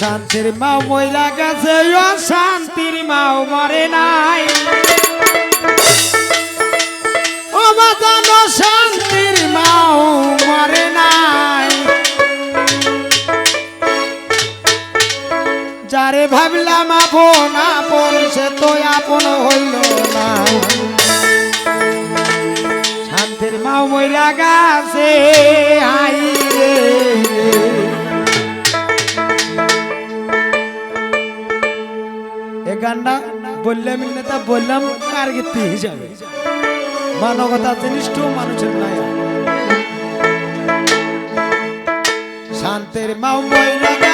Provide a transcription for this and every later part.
শান্তির মা মহিলা গেছে শান্তির মাও মরে নাই। শান্তির মাও মরে নাই। যারে ভাবলাম আপন আপন, সে তো আপন হইল না। শান্তির মাও মহিলা গেছে, আই এ গানটা বললাম নেতা বললাম, কার গীতি হিসাবে? মানবতা জিনিসটাও মানুষের নাই শান্তের মাও মহিলা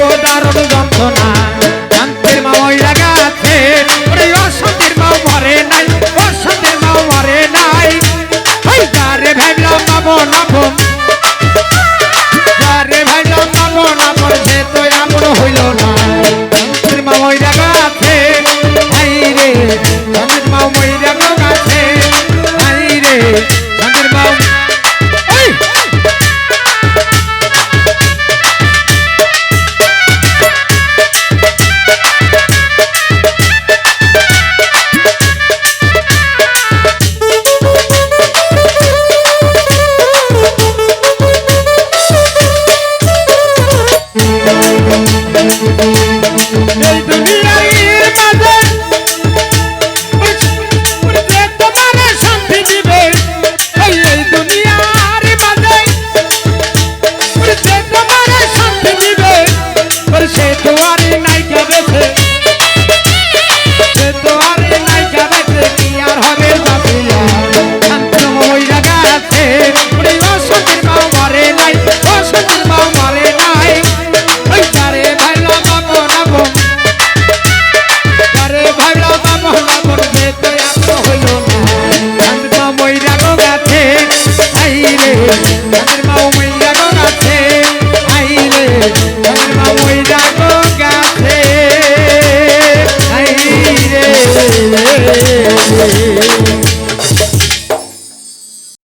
জীব দারুণ যন্ত্রণা।